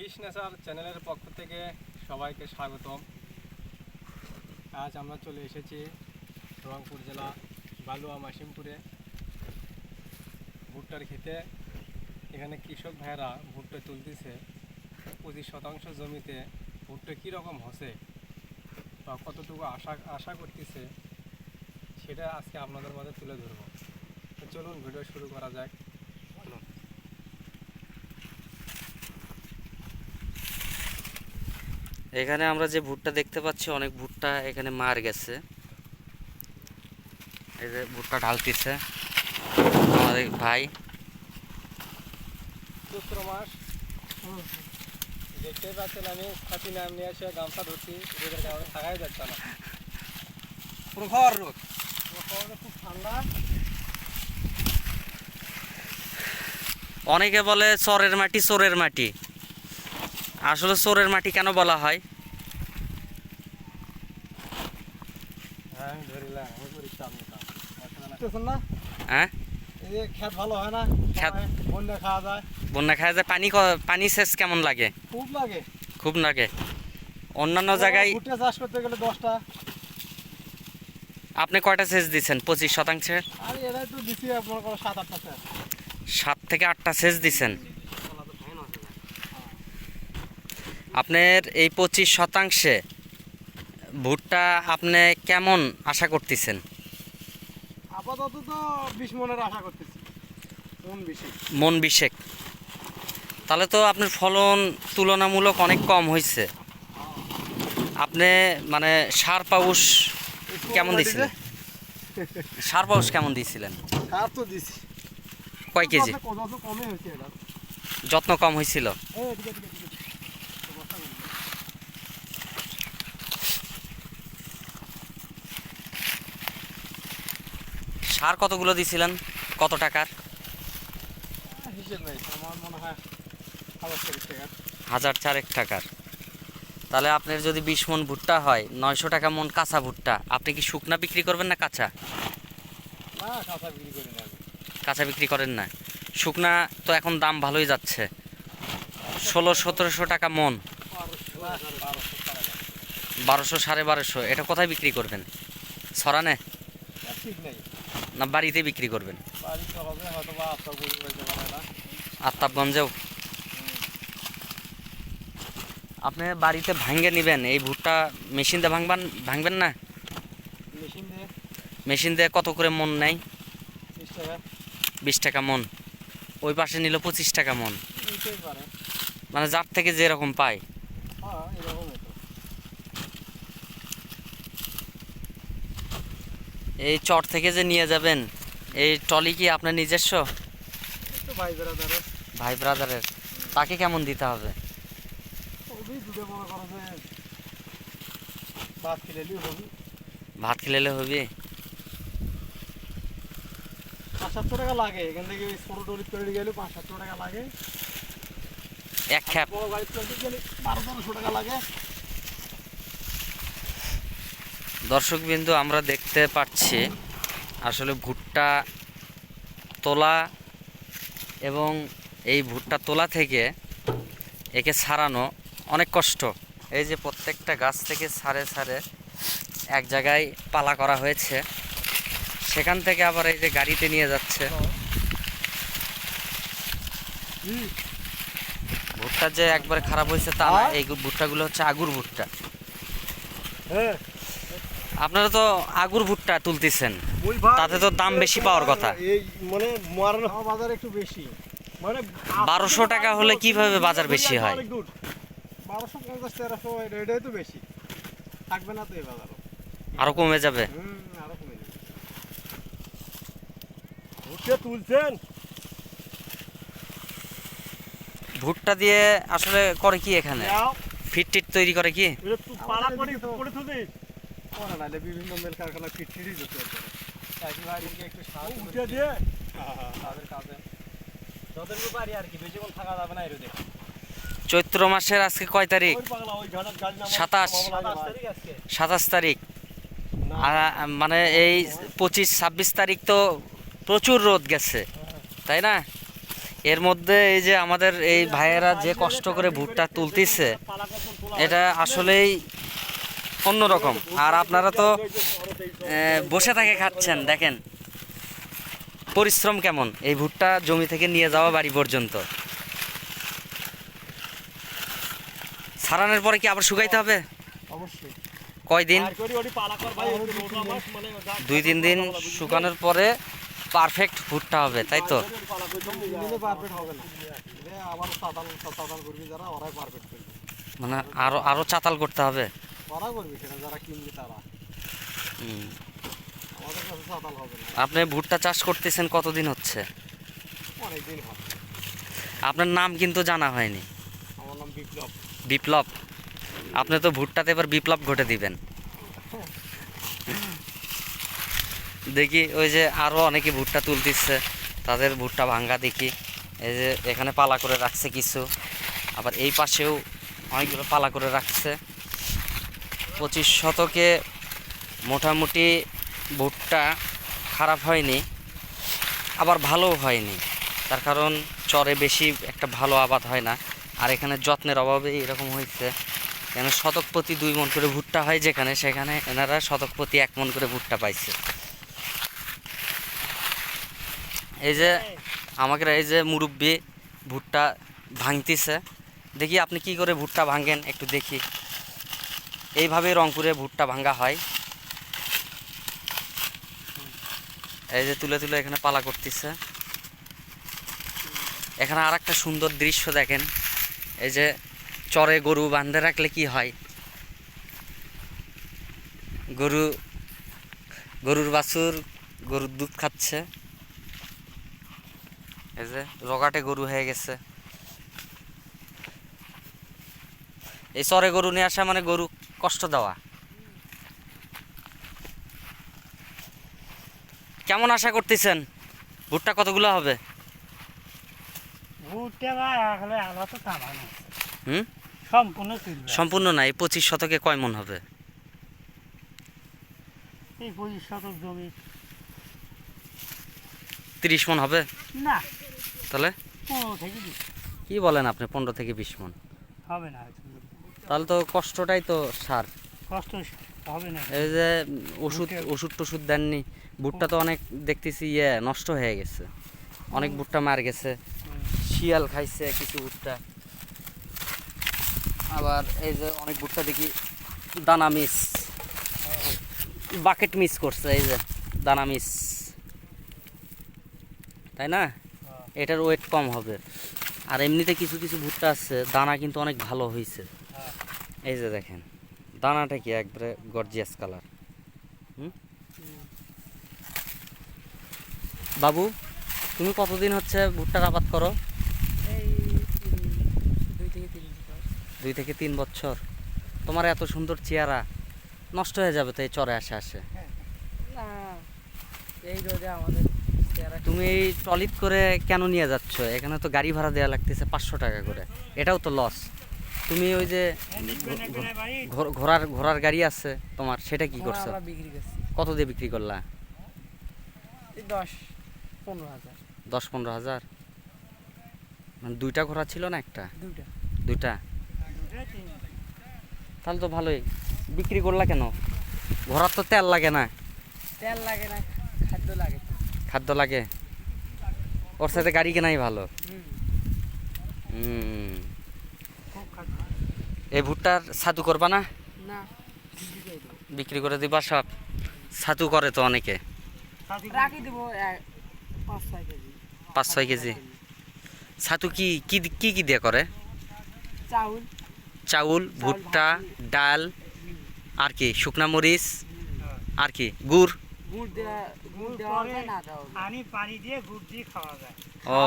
Fish nature চ্যানেলের পক্ষ থেকে সবাইকে স্বাগতম। আজ আমরা চলে এসেছি রংপুর জেলা বালুয়া মাসিমপুরে ভুট্টার খেতে এখানে কৃষক ভাইয়েরা ভুট্টা তুলতেছে। পঁচিশ শতাংশ জমিতে ভুট্টা কীরকম হসে বা কতটুকু আশা আশা করতেছে, সেটা আজকে আপনাদের মাঝে তুলে ধরবো। চলুন ভিডিও শুরু করা যাক। এখানে আমরা যে ভুট্টা দেখতে পাচ্ছি অনেক ভুট্টা এখানে মার গেছে। এই যে ভুট্টা ঢালতেছে আমাদের ভাই। চৈত্র মাস। দেখতেই পাচ্ছেন আমি ছাতি নাম নিয়ে এসে গামছা ধরছি রোদের কারণে থাকাই যাচ্ছে না। প্রখর রোদ। প্রখর খুব ঠান্ডা। অনেকে বলে চরের মাটি চোরের মাটি। আসলে চোরের মাটি কেন বলা হয়? হ্যাঁ? বন্যা খাওয়া যায় পানি পানি সেচ কেমন লাগে? খুব লাগে। খুব লাগে অন্যান্য জায়গায় চাষ করতে গেলে দশটা আপনি কয়টা সেচ দিচ্ছেন? পঁচিশ শতাংশে সাত থেকে আটটা সেচ দিচ্ছেন? আপনার এই পঁচিশ শতাংশে ভুট্টা আপনি কেমন আশা করতেছেন? আপাতত তো বিশ মনের আশা করতেছি। মন বিশেক তাহলে তো আপনার ফলন তুলনামূলক অনেক কম হয়েছে আপনি মানে সার পাউস কেমন দিছিলেন? সার পাউস কেমন দিয়েছিলেন সার তো দিছি। কয় কেজি? যত্ন কম হয়েছিল এই এদিকে, এদিকে, এদিকে। তো বস্তা নিয়ে নে। সার কতগুলো দিছিলেন? কত টাকার? মনে হয় হাজার চারেক টাকার। তাহলে আপনার যদি বিশ মন ভুট্টা হয় নয়শো টাকা মন কাঁচা ভুট্টা আপনি কি শুকনা বিক্রি করবেন না কাঁচা? কাঁচা বিক্রি করেন না। শুকনা তো এখন দাম ভালোই যাচ্ছে। ষোলো সতেরোশো টাকা মন। বারোশো সাড়ে বারোশো। এটা কোথায় বিক্রি করবেন? সরানে ঠিক নেই। না বাড়িতে বিক্রি করবেন? আত্মাবগঞ্জেও আপনি বাড়িতে ভাঙ্গে নেবেন এই ভুট্টা মেশিন দিয়ে ভাঙবান ভাঙবেন না? মেশিন দিয়ে? মেশিন দিয়ে কত করে মন নেয়? বিশ টাকা। মন। ওই পাশে নিল পঁচিশ টাকা মন। মানে যার থেকে যেরকম পায় হ্যাঁ এরকমই তো এই চট থেকে যে নিয়ে যাবেন এই টলি কি আপনার নিজস্ব? ভাই ভাই ব্রাদারের তাকে কেমন দিতে হবে? ভাত খেলেলি হবে। ভাত খেলেলে হবে? পাঁচ সাতশো টাকা লাগে এখান থেকে ছোটো গেলে পাঁচ সাতশো টাকা লাগে। এক খ্যাপ। বারো তেরোশো টাকা লাগে। দর্শকবিন্দু আমরা দেখতে পাচ্ছি আসলে ভুট্টা তোলা এবং এই ভুট্টা তোলা থেকে একে ছাড়ানো অনেক কষ্ট। এই যে প্রত্যেকটা গাছ থেকে ছাড়ে ছাড়ে এক জায়গায় পালা করা হয়েছে। সেখান থেকে আবার এই যে গাড়িতে নিয়ে যাচ্ছে। ভুট্টা যে একবারে খারাপ হয়েছে তা না এই ভুট্টাগুলো হচ্ছে আগুর ভুট্টা। হ্যাঁ। আপনারা তো আগুর ভুট্টা তুলতেছেন। তাতে তো দাম বেশি পাওয়ার কথা। এই মানে মরানো বাজার একটু বেশি। মানে 1200 টাকা হলে কীভাবে বাজার বেশি হয়? বারোশো পঞ্চাশ তেরোশো এটাই তো বেশি। থাকবে না তো এই বাজারও। আরও কমে যাবে? আরও কমে যাবে। ভুট্টা তুলছেন? ভুট্টা দিয়ে আসলে করে কি এখানে? ফিট টিট তৈরি করে কি? পাড়া করে করে নাহলে বিভিন্ন মেল কারখানা ফিটফিটই যেতে পারে। চাষি একটু সাহায্য উঠে দিয়ে তাদের কাজে। যতটুকু পারি আর কি বেশিক্ষণ থাকা যাবে না এরোদে চৈত্র মাসের আজকে কয় তারিখ? সাতাশ। সাতাশ তারিখ মানে এই পঁচিশ ছাব্বিশ তারিখ তো প্রচুর রোদ গেছে তাই না? এর মধ্যে এই যে আমাদের এই ভাইয়েরা যে কষ্ট করে ভুট্টা তুলতেছে এটা আসলেই অন্যরকম। আর আপনারা তো বসে থাকে খাচ্ছেন দেখেন। পরিশ্রম কেমন? এই ভুট্টা জমি থেকে নিয়ে যাওয়া বাড়ি পর্যন্ত। সারানোর পরে কি আবার শুকাইতে হবে? কয়দিন? মানে দুই তিন দিন শুকানোর পরে পারফেক্ট ভুট্টা হবে তাই তো? পালা করি তো দিনে পারফেক্ট হবে না এটা আবার সাধারণ সাধারণ করবি যারা ওরাই পারফেক্ট করবে। মানে আরও আরও চাতাল করতে হবে। ওরা করবে সেটা যারা কিনবে তারা। আমাদের কাছে সাধারণ হবে না। আপনি ভুট্টা চাষ করতেছেন কতদিন হচ্ছে? হবে। আপনার নাম কিন্তু জানা হয়নি। আমার নাম বিপ্লব। বিপ্লব? আপনি তো ভুট্টাতে এবার বিপ্লব ঘটে দিবেন। দেখি ওই যে আরও অনেকে ভুট্টা তুলতেছে তাদের ভুট্টা ভাঙ্গা দেখি। এই যে এখানে পালা করে রাখছে কিছু। আবার এই পাশেও অনেকগুলো পালা করে রাখছে। পঁচিশ শতকে মোটামুটি ভুট্টা খারাপ হয়নি, আবার ভালোও হয়নি। তার কারণ চরে বেশি একটা ভালো আবাদ হয় না, আর এখানে যত্নের অভাবে এরকম হয়েছে। কেন শতক প্রতি দুই মন করে ভুট্টা হয় যেখানে, সেখানে এনারা শতক প্রতি এক মন করে ভুট্টা পাইছে। এই যে আমাকে এই যে মুরব্বি ভুট্টা ভাঙতিছে, দেখি আপনি কি করে ভুট্টা ভাঙেন একটু দেখি। এইভাবে রংপুরে ভুট্টা ভাঙ্গা হয়। এই যে তুলে তুলে এখানে পালা করতেছে। এখানে আর একটা সুন্দর দৃশ্য দেখেন। এই যে চরে গরু বাঁধে রাখলে কি হয়? গরু, গরুর বাছুর, গরুর দুধ খাচ্ছে। এই যে রগাটে গরু হয়ে গেছে। এই চরে গরু নিয়ে আসা মানে গরু কষ্ট দেওয়া। কেমন আশা করতেছেন? ভুট্টা কতগুলো হবে? হুম? সম্পূর্ণ তুলবে সম্পূর্ণ না এই পঁচিশ শতকে কয় মন হবে? এই পঁচিশ শতক জমি। তিরিশ মন হবে? না। তাহলে? পনেরো থেকে কি বলেন আপনি পনেরো থেকে বিশ মন? হবে না তাহলে তো কষ্টটাই তো সার। কষ্ট হবে না। এই যে ওষুধ ওষুধ টষুধ দেননি। ভুট্টা তো অনেক দেখতেছি ইয়ে নষ্ট হয়ে গেছে। অনেক ভুট্টা মার গেছে। শিয়াল খাইছে কিছু ভুট্টা। আবার এই যে অনেক ভুট্টা দেখি দানা মিস। বাকেট মিস করছে এই যে দানা মিস। তাই না? এটার ওয়েট কম হবে। আর এমনিতে কিছু কিছু ভুট্টা আছে দানা কিন্তু অনেক ভালো হয়েছে এই যে দেখেন দানাটা কি একবারে গর্জিয়াস কালার হুম? বাবু তুমি কতদিন হচ্ছে ভুট্টার আবাদ করো? দুই থেকে তিন বছর। দুই থেকে তিন বছর। তোমার এত সুন্দর চেহারা নষ্ট হয়ে যাবে তো এই চরে আসে আসে। না এই রোদে আমাদের চেহারা তুমি এই ট্রলিত করে কেন নিয়ে যাচ্ছ? এখানে তো গাড়ি ভাড়া দেওয়া লাগতেছে পাঁচশো টাকা করে। এটাও তো লস তুমি ওই যে ঘোড়ার ঘোড়ার গাড়ি আছে তোমার সেটা কি করছ? কত দিয়ে বিক্রি করলা? দশ পনেরো হাজার। দশ পনেরো হাজার? মানে দুইটা ঘোড়া ছিল না একটা? দুইটা। দুইটা? তাহলে তো ভালোই। বিক্রি করলা কেন? ঘোড়ার তো তেল লাগে না। তেল লাগে না খাদ্য লাগে। খাদ্য লাগে। ওর সাথে গাড়ি কেনাই ভালো। হুম। এই ভুট্টার ছাতু করবা না? না। বিক্রি করে দিবা সব? ছাতু করে তো অনেকে। রাখি পাঁচ ছয় কেজি। ছাতু কি কি কি কি দিয়ে করে? চাউল। চাউল ভুট্টা ডাল আর কি শুকনা মরিচ আর কি গুড়? ও।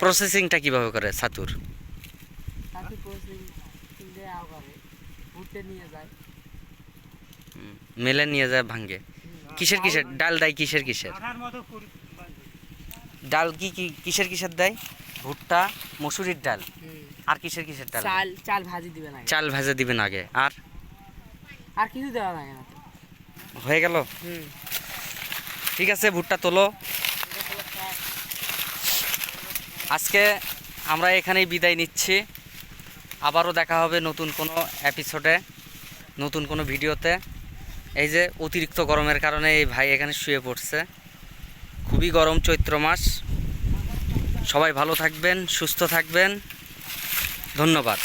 প্রসেসিংটা কীভাবে করে প্রসেসিং দেওয়া করে ভুট্টে নিয়ে যায়। মেলে নিয়ে যায় ভাঙ্গে। কিসের কিসের? ডাল দেয় কিসের কিসের? ডাল কি কি কিসের কিসের দেয়? ভুট্টা মসুরির ডাল। আর কিসের কিসের ডাল? চাল চাল ভাজি দিবেন আগে। চাল ভেজে দিবেন আগে। আর? আর কিছু দেওয়া লাগে না হয়ে গেল? হুম। ঠিক আছে ভুট্টা তোলো। আজকে আমরা এখানেই বিদায় নিচ্ছি। আবারও দেখা হবে নতুন কোনো এপিসোডে নতুন কোনো ভিডিওতে এই যে অতিরিক্ত গরমের কারণে এই ভাই এখানে শুয়ে পড়ছে। খুবই গরম চৈত্র মাস। সবাই ভালো থাকবেন, সুস্থ থাকবেন। ধন্যবাদ।